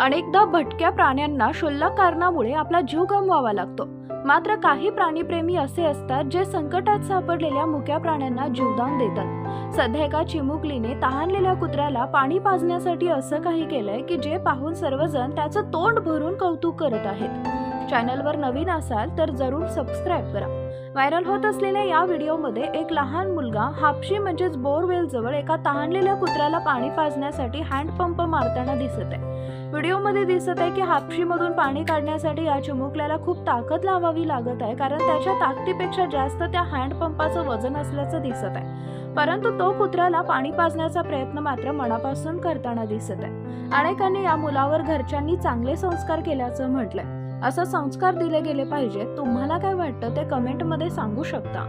अनेकदा भटक्या प्राण्यांना क्षुल्लक कारणामुळे आपला जीव गमवावा लागतो. मात्र काही प्राणीप्रेमी असे असतात जे संकटात सापडलेल्या मुक्या प्राण्यांना जीवदान देतात. सध्या एका चिमुकलीने तहानलेल्या कुत्र्याला पाणी पाजण्यासाठी असं काही केलंय की जे पाहून सर्वजण त्याचं तोंड भरून कौतुक करत आहेत. चॅनलवर नवीन असाल तर जरूर सबस्क्राईब करा. व्हायरल होत असलेल्या या व्हिडिओमध्ये एक लहान मुलगा हापशी म्हणजेच बोरवेल जवळ एका तहानलेल्या कुत्र्याला पाणी पाजण्यासाठी हँडपंप मारताना दिसत आहे. व्हिडिओमध्ये दिसत आहे की हापशीमधून पाणी काढण्यासाठी या चिमुकल्याला खूप ताकद लावावी लागत आहे कारण त्याच्या ताकदीपेक्षा जास्त त्या हँडपंपाचं वजन असल्याचं दिसत आहे. परंतु तो कुत्र्याला पाणी पाजण्याचा प्रयत्न मात्र मनापासून करताना दिसत आहे. अनेकांनी या मुलावर घरच्यांनी चांगले संस्कार केल्याचं म्हटलंय. असं संस्कार दिले गेले पाहिजे तुम्हाला काय वाटतं ते कमेंटमध्ये सांगू शकता.